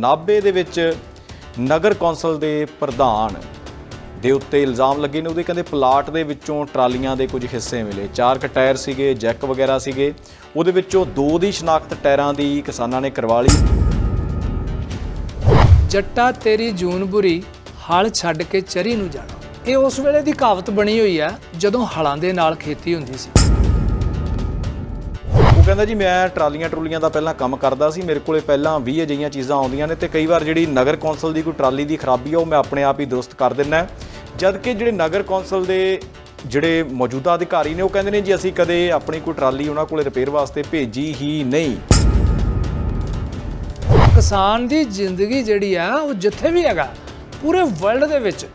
ਨਾਭੇ ਦੇ ਵਿੱਚ ਨਗਰ ਕੌਂਸਲ ਦੇ ਪ੍ਰਧਾਨ ਦੇ ਉੱਤੇ ਇਲਜ਼ਾਮ ਲੱਗੇ ਨੇ। ਉਹਦੇ ਕਹਿੰਦੇ ਪਲਾਟ ਦੇ ਵਿੱਚੋਂ ਟਰਾਲੀਆਂ ਦੇ ਕੁਝ ਹਿੱਸੇ ਮਿਲੇ। ਚਾਰ ਕ ਟਾਇਰ ਸੀਗੇ, ਜੈਕ ਵਗੈਰਾ ਸੀਗੇ। ਉਹਦੇ ਵਿੱਚੋਂ ਦੋ ਦੀ ਸ਼ਨਾਖਤ ਟਾਇਰਾਂ ਦੀ ਕਿਸਾਨਾਂ ਨੇ ਕਰਵਾ ਲਈ। ਜੱਟਾ, ਤੇਰੀ ਜੂਨ ਬੁਰੀ, ਹਲ ਛੱਡ ਕੇ ਚਰੀ ਨੂੰ ਜਾਣਾ। ਇਹ ਉਸ ਵੇਲੇ ਦੀ ਕਹਾਵਤ ਬਣੀ ਹੋਈ ਹੈ, ਜਦੋਂ ਹਲਾਂ ਦੇ ਨਾਲ ਖੇਤੀ ਹੁੰਦੀ ਸੀ। ਕਹਿੰਦਾ ਜੀ ਮੈਂ ਟਰਾਲੀਆਂ ਟਰੂਲੀਆਂ ਦਾ ਪਹਿਲਾਂ ਕੰਮ ਕਰਦਾ ਸੀ ਮੇਰੇ ਕੋਲੇ ਪਹਿਲਾਂ 20 ਅਜਿਹੀਆਂ ਚੀਜ਼ਾਂ ਆਉਂਦੀਆਂ ਨੇ ਤੇ ਕਈ ਵਾਰ ਜਿਹੜੀ ਨਗਰ ਕੌਂਸਲ ਦੀ ਕੋਈ ਟਰਾਲੀ ਦੀ ਖਰਾਬੀ ਆ ਉਹ ਮੈਂ ਆਪਣੇ ਆਪ ਹੀ ਦੁਰਸਤ ਕਰ ਦਿੰਦਾ ਜਦ ਕਿ ਜਿਹੜੇ ਨਗਰ ਕੌਂਸਲ ਦੇ ਜਿਹੜੇ ਮੌਜੂਦਾ ਅਧਿਕਾਰੀ ਨੇ ਉਹ ਕਹਿੰਦੇ ਨੇ ਜੀ ਅਸੀਂ ਕਦੇ ਆਪਣੀ ਕੋਈ ਟਰਾਲੀ ਉਹਨਾਂ ਕੋਲੇ ਰਿਪੇਅਰ ਵਾਸਤੇ ਭੇਜੀ ਹੀ ਨਹੀਂ। ਕਿਸਾਨ ਦੀ ਜ਼ਿੰਦਗੀ ਜਿਹੜੀ ਆ ਉਹ ਜਿੱਥੇ ਵੀ ਹੈਗਾ ਪੂਰੇ ਵਰਲਡ ਦੇ ਵਿੱਚ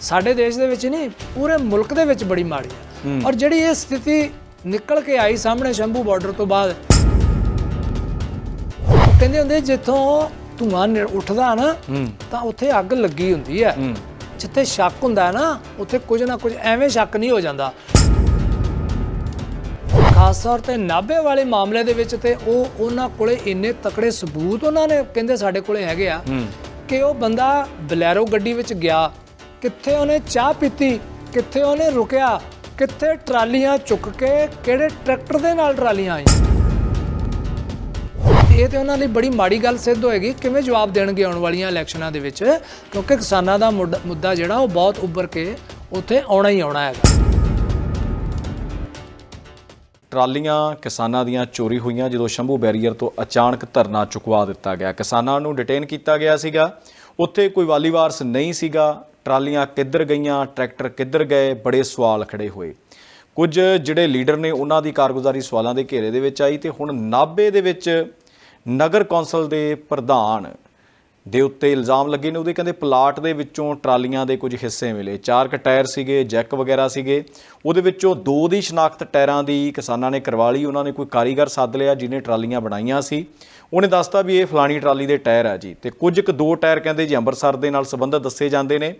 ਸਾਡੇ ਦੇਸ਼ ਦੇ ਵਿੱਚ ਨਹੀਂ ਪੂਰੇ ਮੁਲਕ ਦੇ ਵਿੱਚ ਬੜੀ ਮਾੜੀ ਹੈ। ਔਰ ਜਿਹੜੀ ਇਹ ਸਥਿਤੀ ਨਿਕਲ ਕੇ ਆਈ ਸਾਹਮਣੇ ਸ਼ੰਭੂ ਬਾਰਡਰ ਤੋਂ ਬਾਅਦ। ਕਹਿੰਦੇ ਹੁੰਦੇ ਜਿੱਥੋਂ ਧੂਆਂ ਉੱਠਦਾ ਨਾ ਤਾਂ ਉੱਥੇ ਅੱਗ ਲੱਗੀ ਹੁੰਦੀ ਹੈ। ਜਿੱਥੇ ਸ਼ੱਕ ਹੁੰਦਾ ਨਾ ਉੱਥੇ ਕੁਝ ਨਾ ਕੁਝ ਐਵੇਂ ਸ਼ੱਕ ਨਹੀਂ ਹੋ ਜਾਂਦਾ। ਖਾਸ ਤੌਰ ਤੇ ਨਾਭੇ ਵਾਲੇ ਮਾਮਲੇ ਦੇ ਵਿੱਚ ਤੇ ਉਹ ਉਹਨਾਂ ਕੋਲੇ ਇੰਨੇ ਤਕੜੇ ਸਬੂਤ ਉਹਨਾਂ ਨੇ ਕਹਿੰਦੇ ਸਾਡੇ ਕੋਲੇ ਹੈਗੇ ਆ ਕਿ ਉਹ ਬੰਦਾ ਬਲੈਰੋ ਗੱਡੀ ਵਿੱਚ ਗਿਆ। ਕਿੱਥੇ ਉਹਨੇ ਚਾਹ ਪੀਤੀ ਕਿੱਥੇ ਉਹਨੇ ਰੁਕਿਆ ਕਿੱਥੇ ਟਰਾਲੀਆਂ ਚੁੱਕ ਕੇ ਕਿਹੜੇ ਟਰੈਕਟਰ ਦੇ ਨਾਲ ਟਰਾਲੀਆਂ ਆਈਆਂ? ਇਹ ਤੇ ਉਹਨਾਂ ਲਈ ਬੜੀ ਮਾੜੀ ਗੱਲ ਸਿੱਧ ਹੋਏਗੀ। ਕਿਵੇਂ ਜਵਾਬ ਦੇਣਗੇ ਆਉਣ ਵਾਲੀਆਂ ਇਲੈਕਸ਼ਨਾਂ ਦੇ ਵਿੱਚ? ਕਿਉਂਕਿ ਕਿਸਾਨਾਂ ਦਾ ਮੁੱਦਾ ਜਿਹੜਾ, ਉਹ ਬਹੁਤ ਉੱਭਰ ਕੇ ਉੱਥੇ ਆਉਣਾ ਹੀ ਆਉਣਾ ਹੈਗਾ। ਟਰਾਲੀਆਂ ਕਿਸਾਨਾਂ ਦੀਆਂ ਚੋਰੀ ਹੋਈਆਂ, ਜਦੋਂ ਸ਼ੰਭੂ ਬੈਰੀਅਰ ਤੋਂ ਅਚਾਨਕ ਧਰਨਾ ਚੁਕਵਾ ਦਿੱਤਾ ਗਿਆ। ਕਿਸਾਨਾਂ ਨੂੰ ਡਿਟੇਨ ਕੀਤਾ ਗਿਆ ਸੀਗਾ। ਉੱਥੇ ਕੋਈ ਵਾਲੀਵਾਰਸ ਨਹੀਂ ਸੀਗਾ। ਟਰਾਲੀਆਂ ਕਿੱਧਰ ਗਈਆਂ, ਟਰੈਕਟਰ ਕਿੱਧਰ ਗਏ, ਬੜੇ ਸਵਾਲ ਖੜੇ ਹੋਏ। ਕੁਝ ਜਿਹੜੇ ਲੀਡਰ ਨੇ ਉਹਨਾਂ ਦੀ ਕਾਰਗੁਜ਼ਾਰੀ ਸਵਾਲਾਂ ਦੇ ਘੇਰੇ ਦੇ ਵਿੱਚ ਆਈ ਤੇ ਹੁਣ ਨਾਭੇ ਦੇ ਵਿੱਚ ਨਗਰ ਕੌਂਸਲ ਦੇ ਪ੍ਰਧਾਨ ਦੇ ਉੱਤੇ ਇਲਜ਼ਾਮ ਲੱਗੇ ਨੇ। ਉਹਦੇ ਕਹਿੰਦੇ ਪਲਾਟ ਦੇ ਵਿੱਚੋਂ ਟਰਾਲੀਆਂ ਦੇ ਕੁਝ ਹਿੱਸੇ ਮਿਲੇ। ਚਾਰ ਕ ਟਾਇਰ ਸੀਗੇ, ਜੈਕ ਵਗੈਰਾ ਸੀਗੇ। ਉਹਦੇ ਵਿੱਚੋਂ ਦੋ ਦੀ ਸ਼ਨਾਖਤ ਟਾਇਰਾਂ ਦੀ ਕਿਸਾਨਾਂ ਨੇ ਕਰਵਾ ਲਈ। ਉਹਨਾਂ ਨੇ ਕੋਈ ਕਾਰੀਗਰ ਸੱਦ ਲਿਆ ਜਿਹਨੇ ਟਰਾਲੀਆਂ ਬਣਾਈਆਂ ਸੀ। ਉਹਨੇ ਦੱਸਤਾ ਵੀ ਇਹ ਫਲਾਣੀ ਟਰਾਲੀ ਦੇ ਟਾਇਰ ਆ ਜੀ। ਤੇ ਕੁਝ ਕੁ ਦੋ ਟਾਇਰ ਕਹਿੰਦੇ ਜੀ ਅੰਮ੍ਰਿਤਸਰ ਦੇ ਨਾਲ ਸੰਬੰਧਿਤ ਦੱਸੇ ਜਾਂਦੇ ਨੇ।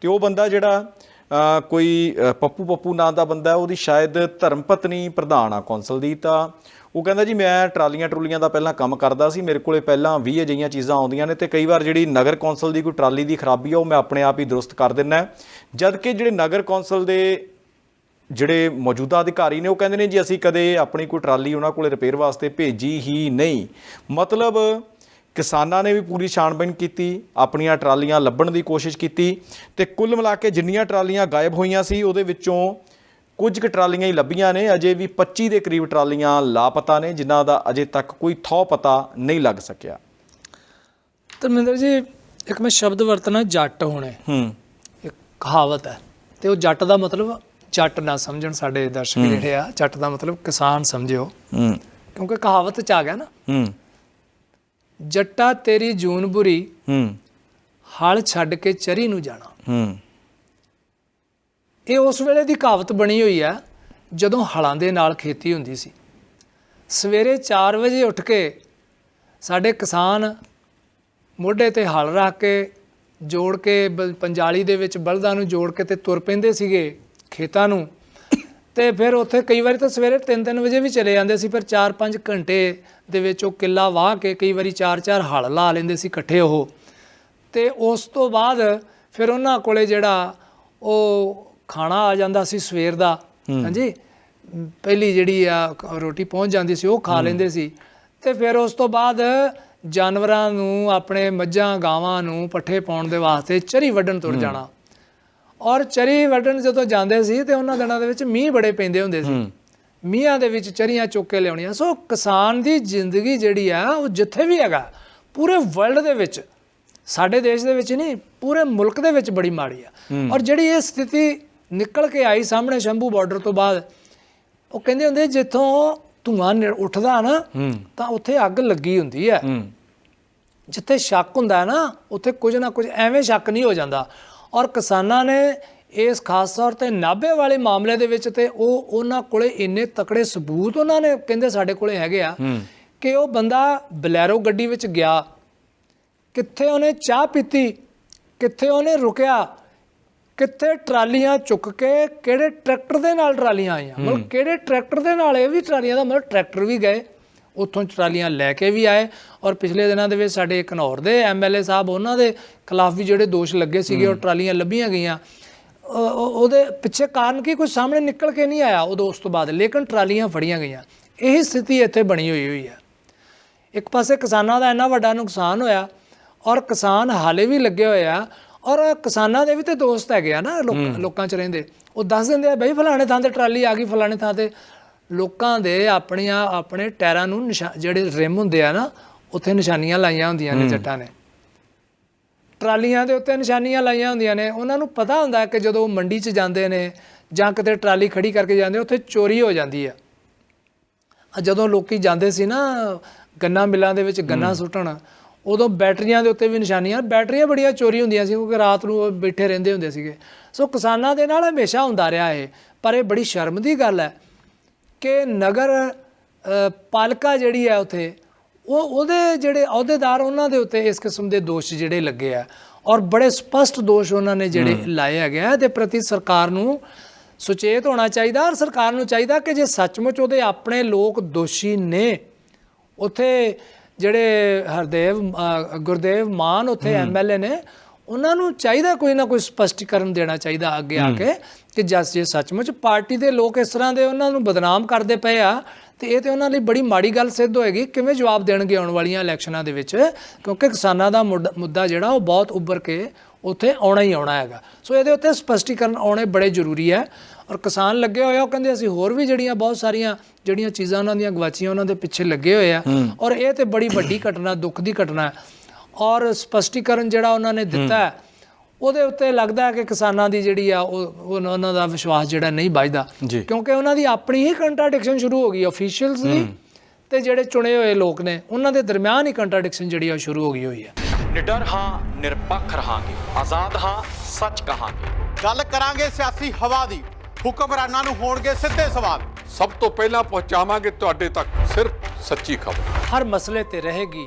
ਤੇ ਉਹ ਬੰਦਾ ਜਿਹੜਾ ਕੋਈ ਪੱਪੂ ਪੱਪੂ ਨਾਂ ਦਾ ਬੰਦਾ ਉਹਦੀ ਸ਼ਾਇਦ ਧਰਮ ਪਤਨੀ ਪ੍ਰਧਾਨ ਆ ਕੌਂਸਲ ਦੀ। ਤਾਂ ਉਹ ਕਹਿੰਦਾ ਜੀ, ਮੈਂ ਟਰਾਲੀਆਂ ਟਰੂਲੀਆਂ ਦਾ ਪਹਿਲਾਂ ਕੰਮ ਕਰਦਾ ਸੀ, ਮੇਰੇ ਕੋਲੇ ਪਹਿਲਾਂ 20 ਅਜਿਹੀਆਂ ਚੀਜ਼ਾਂ ਆਉਂਦੀਆਂ ਨੇ ਤੇ ਕਈ ਵਾਰ ਜਿਹੜੀ ਨਗਰ ਕੌਂਸਲ ਦੀ ਕੋਈ ਟਰਾਲੀ ਦੀ ਖਰਾਬੀ ਆ, ਉਹ ਮੈਂ ਆਪਣੇ ਆਪ ਹੀ ਦੁਰਸਤ ਕਰ ਦਿੰਦਾ। ਜਦ ਕਿ ਜਿਹੜੇ ਨਗਰ ਕੌਂਸਲ ਦੇ ਜਿਹੜੇ ਮੌਜੂਦਾ ਅਧਿਕਾਰੀ ਨੇ ਉਹ ਕਹਿੰਦੇ ਨੇ ਜੀ ਅਸੀਂ ਕਦੇ ਆਪਣੀ ਕੋਈ ਟਰਾਲੀ ਉਹਨਾਂ ਕੋਲੇ ਰਿਪੇਅਰ ਵਾਸਤੇ ਭੇਜੀ ਹੀ ਨਹੀਂ। ਮਤਲਬ ਕਿਸਾਨਾਂ ਨੇ ਵੀ ਪੂਰੀ ਛਾਣਬੀਣ ਕੀਤੀ ਆਪਣੀਆਂ ਟਰਾਲੀਆਂ ਲੱਭਣ ਦੀ ਕੋਸ਼ਿਸ਼ ਕੀਤੀ ਤੇ ਕੁੱਲ ਮਿਲਾ ਕੇ ਜਿੰਨੀਆਂ ਟਰਾਲੀਆਂ ਗਾਇਬ ਹੋਈਆਂ ਸੀ ਉਹਦੇ ਵਿੱਚੋਂ ਕੁਝ ਕੁ ਟਰਾਲੀਆਂ ਹੀ ਲੱਭੀਆਂ ਨੇ ਅਜੇ ਵੀ 25 ਦੇ ਕਰੀਬ ਟਰਾਲੀਆਂ ਲਾਪਤਾ ਨੇ ਜਿਨ੍ਹਾਂ ਦਾ ਅਜੇ ਤੱਕ ਕੋਈ ਥੌ ਪਤਾ ਨਹੀਂ ਲੱਗ ਸਕਿਆ। ਧਰਮਿੰਦਰ ਜੀ ਇੱਕ ਮੈਂ ਸ਼ਬਦ ਵਰਤਣਾ ਜੱਟ ਹੋਣੇ ਹੂੰ। ਇੱਕ ਕਹਾਵਤ ਹੈ। ਤੇ ਉਹ ਜੱਟ ਦਾ ਮਤਲਬ ਜੱਟ ਨਾ ਸਮਝਣ ਸਾਡੇ ਦਰਸ਼ਕ ਜਿਹੜੇ ਆ ਜੱਟ ਦਾ ਮਤਲਬ ਕਿਸਾਨ ਸਮਝਿਓ। ਹੂੰ। ਕਿਉਂਕਿ ਕਹਾਵਤ ਚ ਆ ਗਿਆ ਨਾ। ਹੂੰ। ਜੱਟਾ ਤੇਰੀ ਜੂਨ ਬੁਰੀ ਹੂੰ। ਹਲ ਛੱਡ ਕੇ ਚਰੀ ਨੂੰ ਜਾਣਾ। ਹੂੰ। ਇਹ ਉਸ ਵੇਲੇ ਦੀ ਕਹਾਵਤ ਬਣੀ ਹੋਈ ਹੈ ਜਦੋਂ ਹਲਾਂ ਦੇ ਨਾਲ ਖੇਤੀ ਹੁੰਦੀ ਸੀ। ਸਵੇਰੇ 4 ਵਜੇ ਉੱਠ ਕੇ ਸਾਡੇ ਕਿਸਾਨ ਮੋਢੇ ਤੇ ਹਲ ਰੱਖ ਕੇ ਜੋੜ ਕੇ ਪੰਜਾਲੀ ਦੇ ਵਿੱਚ ਬਲਦਾਂ ਨੂੰ ਜੋੜ ਕੇ ਤੇ ਤੁਰ ਪੈਂਦੇ ਸੀਗੇ। ਖੇਤਾਂ ਨੂੰ। ਤੇ ਫਿਰ ਉੱਥੇ ਕਈ ਵਾਰੀ ਤਾਂ ਸਵੇਰੇ 3-3 ਵਜੇ ਵੀ ਚਲੇ ਜਾਂਦੇ ਸੀ ਫਿਰ 4-5 ਘੰਟੇ ਦੇ ਵਿੱਚ ਉਹ ਕਿੱਲਾ ਵਾਹ ਕੇ ਕਈ ਵਾਰੀ 4-4 ਹਲ ਲਾ ਲੈਂਦੇ ਸੀ ਇਕੱਠੇ ਉਹ। ਤੇ ਉਸ ਤੋਂ ਬਾਅਦ ਫਿਰ ਉਹਨਾਂ ਕੋਲੇ ਜਿਹੜਾ ਉਹ ਖਾਣਾ ਆ ਜਾਂਦਾ ਸੀ ਸਵੇਰ ਦਾ। ਹਾਂਜੀ? ਪਹਿਲੀ ਜਿਹੜੀ ਆ ਰੋਟੀ ਪਹੁੰਚ ਜਾਂਦੀ ਸੀ ਉਹ ਖਾ ਲੈਂਦੇ ਸੀ। ਤੇ ਫਿਰ ਉਸ ਤੋਂ ਬਾਅਦ ਜਾਨਵਰਾਂ ਨੂੰ ਆਪਣੇ ਮੱਝਾਂ ਗਾਵਾਂ ਨੂੰ ਪੱਠੇ ਪਾਉਣ ਦੇ ਵਾਸਤੇ ਚਰੀ ਵੱਢਣ ਤੁਰ ਜਾਣਾ। ਔਰ ਚਰੀ ਵੱਢਣ ਜਦੋਂ ਜਾਂਦੇ ਸੀ ਤੇ ਉਹਨਾਂ ਦਿਨਾਂ ਦੇ ਵਿੱਚ ਮੀਂਹ ਬੜੇ ਪੈਂਦੇ ਹੁੰਦੇ ਸੀ। ਮੀਂਹਾਂ ਦੇ ਵਿੱਚ ਚਰੀਆਂ ਚੁੱਕ ਕੇ ਲਿਆਉਣੀਆਂ। ਸੋ ਕਿਸਾਨ ਦੀ ਜ਼ਿੰਦਗੀ ਜਿਹੜੀ ਆ ਉਹ ਜਿੱਥੇ ਵੀ ਹੈਗਾ ਪੂਰੇ ਵਰਲਡ ਦੇ ਵਿੱਚ ਸਾਡੇ ਦੇਸ਼ ਦੇ ਵਿੱਚ ਨਹੀਂ ਪੂਰੇ ਮੁਲਕ ਦੇ ਵਿੱਚ ਬੜੀ ਮਾੜੀ ਆ। ਔਰ ਜਿਹੜੀ ਇਹ ਸਥਿਤੀ ਨਿਕਲ ਕੇ ਆਈ ਸਾਹਮਣੇ ਸ਼ੰਭੂ ਬਾਰਡਰ ਤੋਂ ਬਾਅਦ ਉਹ ਕਹਿੰਦੇ ਹੁੰਦੇ ਜਿੱਥੋਂ ਧੂਆਂ ਉੱਠਦਾ ਨਾ ਤਾਂ ਉੱਥੇ ਅੱਗ ਲੱਗੀ ਹੁੰਦੀ ਹੈ। ਜਿੱਥੇ ਸ਼ੱਕ ਹੁੰਦਾ ਨਾ ਉੱਥੇ ਕੁਝ ਨਾ ਕੁਝ ਐਵੇਂ ਸ਼ੱਕ ਨਹੀਂ ਹੋ ਜਾਂਦਾ। ਔਰ ਕਿਸਾਨਾਂ ਨੇ ਇਸ ਖਾਸ ਤੌਰ ਤੇ ਨਾਭੇ ਵਾਲੇ ਮਾਮਲੇ ਦੇ ਵਿੱਚ ਤੇ ਉਹ ਉਹਨਾਂ ਕੋਲੇ ਇੰਨੇ ਤਕੜੇ ਸਬੂਤ ਉਹਨਾਂ ਨੇ ਕਹਿੰਦੇ ਸਾਡੇ ਕੋਲੇ ਹੈਗੇ ਆ ਕਿ ਉਹ ਬੰਦਾ ਬਲੈਰੋ ਗੱਡੀ ਵਿੱਚ ਗਿਆ ਕਿੱਥੇ ਉਹਨੇ ਚਾਹ ਪੀਤੀ ਕਿੱਥੇ ਉਹਨੇ ਰੁਕਿਆ ਕਿੱਥੇ ਟਰਾਲੀਆਂ ਚੁੱਕ ਕੇ ਕਿਹੜੇ ਟਰੈਕਟਰ ਦੇ ਨਾਲ ਟਰਾਲੀਆਂ ਆਈਆਂ। ਮਤਲਬ ਕਿਹੜੇ ਟਰੈਕਟਰ ਦੇ ਨਾਲ ਇਹ ਵੀ ਟਰਾਲੀਆਂ ਦਾ ਮਤਲਬ ਟਰੈਕਟਰ ਵੀ ਗਏ। ਉੱਥੋਂ ਟਰਾਲੀਆਂ ਲੈ ਕੇ ਵੀ ਆਏ ਔਰ ਪਿਛਲੇ ਦਿਨਾਂ ਦੇ ਵਿੱਚ ਸਾਡੇ ਘਨੌਰ ਦੇ ਐਮਐਲਏ ਸਾਹਿਬ ਉਹਨਾਂ ਦੇ ਖਿਲਾਫ ਵੀ ਜਿਹੜੇ ਦੋਸ਼ ਲੱਗੇ ਸੀਗੇ ਉਹ ਟਰਾਲੀਆਂ ਲੱਭੀਆਂ ਗਈਆਂ। ਉਹ- ਉਹ- ਉਹਦੇ ਪਿੱਛੇ ਕਾਰਨ ਕੀ? ਕੁਝ ਸਾਹਮਣੇ ਨਿਕਲ ਕੇ ਨਹੀਂ ਆਇਆ ਉਦੋਂ ਉਸ ਤੋਂ ਬਾਅਦ ਲੇਕਿਨ ਟਰਾਲੀਆਂ ਫੜੀਆਂ ਗਈਆਂ। ਇਹੀ ਸਥਿਤੀ ਇੱਥੇ ਬਣੀ ਹੋਈ ਹੋਈ ਹੈ। ਇੱਕ ਪਾਸੇ ਕਿਸਾਨਾਂ ਦਾ ਇੰਨਾ ਵੱਡਾ ਨੁਕਸਾਨ ਹੋਇਆ ਔਰ ਕਿਸਾਨ ਹਾਲੇ ਵੀ ਲੱਗੇ ਹੋਏ ਆ ਔਰ ਕਿਸਾਨਾਂ ਦੇ ਵੀ ਤੇ ਦੋਸਤ ਹੈਗੇ ਆ ਨਾ ਲੋਕ- ਲੋਕਾਂ 'ਚ ਰਹਿੰਦੇ। ਉਹ ਦੱਸ ਦਿੰਦੇ ਆ ਬਈ ਫਲਾਣੇ ਥਾਂ ਤੇ ਟਰਾਲੀ ਆ ਗਈ ਫਲਾਣੇ ਥਾਂ ਤੇ ਲੋਕਾਂ ਦੇ ਆਪਣੀਆਂ ਆਪਣੇ ਟਾਇਰਾਂ ਨੂੰ ਜਿਹੜੇ ਰਿਮ ਹੁੰਦੇ ਆ ਨਾ ਉੱਥੇ ਨਿਸ਼ਾਨੀਆਂ ਲਾਈਆਂ ਹੁੰਦੀਆਂ ਨੇ ਜੱਟਾਂ ਨੇ। ਟਰਾਲੀਆਂ ਦੇ ਉੱਤੇ ਨਿਸ਼ਾਨੀਆਂ ਲਾਈਆਂ ਹੁੰਦੀਆਂ ਨੇ। ਉਹਨਾਂ ਨੂੰ ਪਤਾ ਹੁੰਦਾ ਕਿ ਜਦੋਂ ਮੰਡੀ 'ਚ ਜਾਂਦੇ ਨੇ ਜਾਂ ਕਿਤੇ ਟਰਾਲੀ ਖੜੀ ਕਰਕੇ ਜਾਂਦੇ ਉੱਥੇ ਚੋਰੀ ਹੋ ਜਾਂਦੀ ਆ। ਆ ਜਦੋਂ ਲੋਕੀ ਜਾਂਦੇ ਸੀ ਨਾ ਗੰਨਾ ਮਿਲਾਂ ਦੇ ਵਿੱਚ ਗੰਨਾ ਸੁੱਟਣ ਉਦੋਂ ਬੈਟਰੀਆਂ ਦੇ ਉੱਤੇ ਵੀ ਨਿਸ਼ਾਨੀਆਂ ਬੈਟਰੀਆਂ ਬੜੀਆਂ ਚੋਰੀ ਹੁੰਦੀਆਂ ਸੀ ਕਿਉਂਕਿ ਰਾਤ ਨੂੰ ਉਹ ਬੈਠੇ ਰਹਿੰਦੇ ਹੁੰਦੇ ਸੀਗੇ। ਸੋ ਕਿਸਾਨਾਂ ਦੇ ਨਾਲ ਹਮੇਸ਼ਾ ਹੁੰਦਾ ਰਿਹਾ ਇਹ ਪਰ ਇਹ ਬੜੀ ਸ਼ਰਮ ਦੀ ਗੱਲ ਹੈ। ਕਿ ਨਗਰ ਪਾਲਿਕਾ ਜਿਹੜੀ ਹੈ ਉਥੇ ਉਹ ਉਹਦੇ ਜਿਹੜੇ ਅਹੁਦੇਦਾਰ ਉਹਨਾਂ ਦੇ ਉੱਤੇ ਇਸ ਕਿਸਮ ਦੇ ਦੋਸ਼ ਜਿਹੜੇ ਲੱਗੇ ਆ ਔਰ ਬੜੇ ਸਪਸ਼ਟ ਦੋਸ਼ ਉਹਨਾਂ ਨੇ ਜਿਹੜੇ ਲਾਏ ਹੈਗੇ ਆ ਇਹਦੇ ਪ੍ਰਤੀ ਸਰਕਾਰ ਨੂੰ ਸੁਚੇਤ ਹੋਣਾ ਚਾਹੀਦਾ ਔਰ ਸਰਕਾਰ ਨੂੰ ਚਾਹੀਦਾ ਕਿ ਜੇ ਸੱਚਮੁੱਚ ਉਹਦੇ ਆਪਣੇ ਲੋਕ ਦੋਸ਼ੀ ਨੇ ਉਥੇ ਜਿਹੜੇ ਹਰਦੇਵ ਗੁਰਦੇਵ ਮਾਨ ਉਥੇ ਐਮਐਲਏ ਨੇ ਉਹਨਾਂ ਨੂੰ ਚਾਹੀਦਾ ਕੋਈ ਨਾ ਕੋਈ ਸਪਸ਼ਟੀਕਰਨ ਦੇਣਾ ਚਾਹੀਦਾ ਅੱਗੇ ਆ ਕੇ ਕਿ ਜਸ ਜੇ ਸੱਚਮੁੱਚ ਪਾਰਟੀ ਦੇ ਲੋਕ ਇਸ ਤਰ੍ਹਾਂ ਦੇ ਉਹਨਾਂ ਨੂੰ ਬਦਨਾਮ ਕਰਦੇ ਪਏ ਆ ਤੇ ਇਹ ਤੇ ਉਹਨਾਂ ਲਈ ਬੜੀ ਮਾੜੀ ਗੱਲ ਸਿੱਧ ਹੋਏਗੀ ਕਿਵੇਂ ਜਵਾਬ ਦੇਣਗੇ ਆਉਣ ਵਾਲੀਆਂ ਇਲੈਕਸ਼ਨਾਂ ਦੇ ਵਿੱਚ? ਕਿਉਂਕਿ ਕਿਸਾਨਾਂ ਦਾ ਮੁੱਦਾ ਜਿਹੜਾ ਉਹ ਬਹੁਤ ਉੱਭਰ ਕੇ ਉੱਥੇ ਆਉਣਾ ਹੀ ਆਉਣਾ ਹੈਗਾ। ਸੋ ਇਹਦੇ ਉੱਤੇ ਸਪਸ਼ਟੀਕਰਨ ਆਉਣੇ ਬੜੇ ਜ਼ਰੂਰੀ ਹੈ। ਔਰ ਕਿਸਾਨ ਲੱਗੇ ਹੋਏ ਆ ਉਹ ਕਹਿੰਦੇ ਅਸੀਂ ਹੋਰ ਵੀ ਜਿਹੜੀਆਂ ਬਹੁਤ ਸਾਰੀਆਂ ਜਿਹੜੀਆਂ ਚੀਜ਼ਾਂ ਉਹਨਾਂ ਦੀਆਂ ਗਵਾਚੀਆਂ ਉਹਨਾਂ ਦੇ ਪਿੱਛੇ ਲੱਗੇ ਹੋਏ ਆ। ਔਰ ਇਹ ਤੇ ਬੜੀ ਵੱਡੀ ਘਟਨਾ ਦੁੱਖ ਦੀ ਘਟਨਾ ਹੈ। ਔਰ ਸਪਸ਼ਟੀਕਰਨ ਜਿਹੜਾ ਉਹਨਾਂ ਨੇ ਦਿੱਤਾ ਹੈ ਉਹਦੇ ਉੱਤੇ ਲੱਗਦਾ ਹੈ ਕਿ ਕਿਸਾਨਾਂ ਦੀ ਜਿਹੜੀ ਆ ਉਹ ਉਹ- ਉਹਨਾਂ ਦਾ ਵਿਸ਼ਵਾਸ ਜਿਹੜਾ ਨਹੀਂ ਵੱਜਦਾ। ਜੀ। ਕਿਉਂਕਿ ਉਹਨਾਂ ਦੀ ਆਪਣੀ ਹੀ ਕੰਟਰਡਿਕਸ਼ਨ ਸ਼ੁਰੂ ਹੋ ਗਈ ਅਫੀਸ਼ੀਅਲਸ ਦੀ ਤੇ ਜਿਹੜੇ ਚੁਣੇ ਹੋਏ ਲੋਕ ਨੇ ਉਹਨਾਂ ਦੇ ਦਰਮਿਆਨ ਹੀ ਕੰਟਰਡਿਕਸ਼ਨ ਜਿਹੜੀ ਆ ਉਹ ਸ਼ੁਰੂ ਹੋ ਗਈ ਹੋਈ ਹੈ। ਨਿਡਰ ਹਾਂ ਨਿਰਪੱਖ ਰਹਾਂਗੇ। ਆਜ਼ਾਦ ਹਾਂ ਸੱਚ ਕਹਾਂਗੇ। ਗੱਲ ਕਰਾਂਗੇ ਸਿਆਸੀ ਹਵਾ ਦੀ। ਹੁਕਮਰਾਨਾਂ ਨੂੰ ਹੋਣਗੇ ਸਿੱਧੇ ਸਵਾਲ। ਸਭ ਤੋਂ ਪਹਿਲਾਂ ਪਹੁੰਚਾਵਾਂਗੇ ਤੁਹਾਡੇ ਤੱਕ ਸਿਰਫ ਸੱਚੀ ਖਬਰ। ਹਰ ਮਸਲੇ ਤੇ ਰਹੇਗੀ